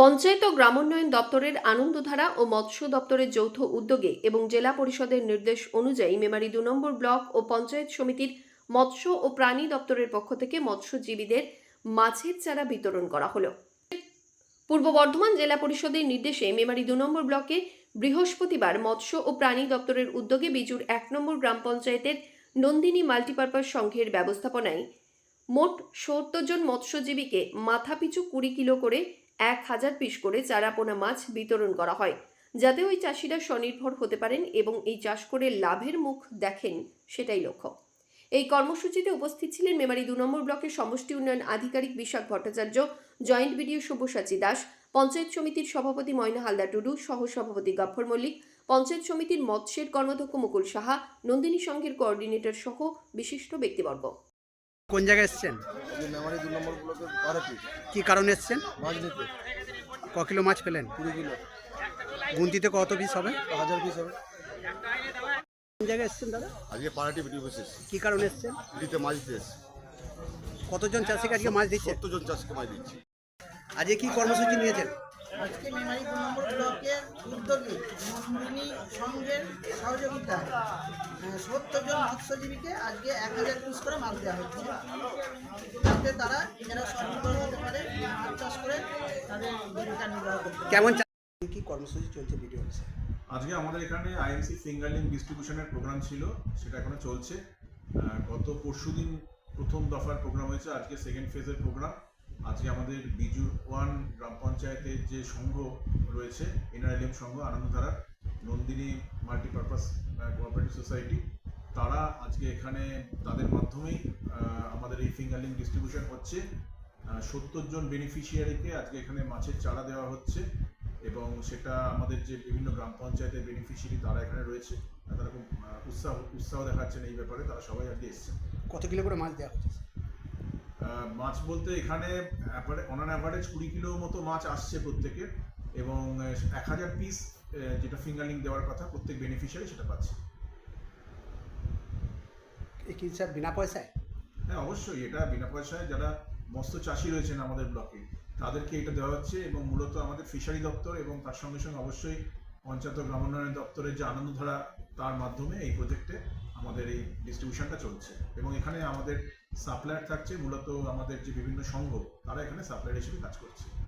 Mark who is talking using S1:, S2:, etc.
S1: পঞ্চায়েত ও গ্রামোন্নয়ন দপ্তরের আনন্দধারা ও মৎস্য দপ্তরের যৌথ উদ্যোগে এবং জেলা পরিষদের নির্দেশ অনুযায়ী মেমারি দু নম্বর ব্লক ও পঞ্চায়েত সমিতির মৎস্য ও প্রাণী দপ্তরের পক্ষ থেকে মৎস্যজীবীদের মাছের চারা বিতরণ করা হলো। পূর্ব বর্ধমান জেলা পরিষদের নির্দেশে মেমারি দু নম্বর ব্লকে বৃহস্পতিবার মৎস্য ও প্রাণী দপ্তরের উদ্যোগে বিজুর এক নম্বর গ্রাম পঞ্চায়েতের নন্দিনী মাল্টিপারপাস সংঘের ব্যবস্থাপনায় মোট সত্তর জন মৎস্যজীবীকে মাথাপিছু কুড়ি কিলো করে এক হাজার পিস করে চারাপোনা মাছ বিতরণ করা হয়, যাতে ওই চাষিরা স্বনির্ভর হতে পারেন এবং এই চাষ করে লাভের মুখ দেখেন, সেটাই লক্ষ্য। এই কর্মসূচিতে উপস্থিত ছিলেন মেমারি দু নম্বর ব্লকের সমষ্টি উন্নয়ন আধিকারিক বিশাখ ভট্টাচার্য, জয়েন্ট বিডিও সব্যসাচী দাস, পঞ্চায়েত সমিতির সভাপতি ময়না হালদার টুডু সহ সভাপতি গফ্ফর মল্লিক, পঞ্চায়েত সমিতির মৎস্যের কর্মাধ্যক্ষ মুকুল সাহা, নন্দিনী সংঘের কোঅর্ডিনেটর সহ বিশিষ্ট ব্যক্তিবর্গ।
S2: কোন জায়গায় এসছেন?
S3: মেমারি দু নম্বর ব্লকের বারোটি
S2: কি কারণে এসছেন?
S3: মাছ নিতে।
S2: ক কিলো মাছ পেলেন?
S3: কুড়ি কিলো।
S2: গুনতিতে কত পিস হবে?
S3: হাজার পিস হবে।
S2: কোন জায়গায় এসছেন দাদা?
S3: আজকে পাড়াটি ভিডিও বেসিস
S2: কি কারণে এসছেন?
S3: দিতে মাছ দিতে এসছি।
S2: কতজন চাষিকে আজকে মাছ দিচ্ছে?
S3: সত্তর জন চাষকে মাছ দিচ্ছি।
S2: আজকে কি কর্মসূচি নিয়েছেন?
S4: আজকে মেমারি দু নম্বর ব্লকের উদ্যোগে নন্দিনী সংঘের সহযোগিতায় সত্তর জন মৎস্যজীবীকে আজকে এক হাজার পিস করে মাছ দেওয়া হচ্ছে। যাতে তারা নিজেরা স্বনির্ভর হতে পারে মাছ চাষ করে তাদের জীবিকা নির্বাহ করতে
S2: কেমন কি কর্মসূচি চলছে ভিডিও
S5: আজকে আমাদের এখানে আইএমসি ফিঙ্গারলিং ডিস্ট্রিবিউশনের প্রোগ্রাম ছিল সেটা এখনও চলছে। গত পরশুদিন প্রথম দফার প্রোগ্রাম হয়েছে আজকে সেকেন্ড ফেজের প্রোগ্রাম আজকে আমাদের বিজুর ওয়ান গ্রাম পঞ্চায়েতের যে সংঘ রয়েছে এনআরএলএম সংঘ Anandadhara Nandini multipurpose cooperative society তারা আজকে এখানে তাদের মাধ্যমেই আমাদের এই ফিঙ্গারলিং ডিস্ট্রিবিউশন হচ্ছে। সত্তর জন বেনিফিশিয়ারিকে আজকে এখানে মাছের চারা দেওয়া হচ্ছে এবং সেটা আমাদের যে বিভিন্ন গ্রাম পঞ্চায়েতের বেনিফিশিয়ারি তারা এখানে রয়েছে। তারা খুব উৎসাহ উৎসাহ দেখাচ্ছেন এই ব্যাপারে, তারা সবাই আজকে এসছেন।
S2: কত কিলো করে মাছ দেওয়া হচ্ছে?
S5: মাছ বলতে এখানে অন অ্যান অ্যাভারেজ কুড়ি কিলো মতো মাছ আসছে প্রত্যেকের এবং এক হাজার পিস যেটা ফিঙ্গারলিং দেওয়ার কথা প্রত্যেক বেনিফিশিয়ারি সেটা পাচ্ছে।
S2: কি স্যার বিনা পয়সায়?
S5: হ্যাঁ অবশ্যই এটা বিনা পয়সায় যারা মৎস্য চাষি রয়েছেন আমাদের ব্লকে তাদেরকে এটা দেওয়া হচ্ছে এবং মূলত আমাদের ফিশারি দপ্তর এবং তার সঙ্গে সঙ্গে অবশ্যই পঞ্চায়েত গ্রামোন্নয়ন দপ্তরের যে আনন্দধারা তার মাধ্যমে এই প্রজেক্টে আমাদের এই ডিস্ট্রিবিউশনটা চলছে। এবং এখানে আমাদের সাপ্লায়ার থাকছে মূলত আমাদের যে বিভিন্ন সংঘ তারা এখানে সাপ্লায়ার হিসেবে কাজ করছে।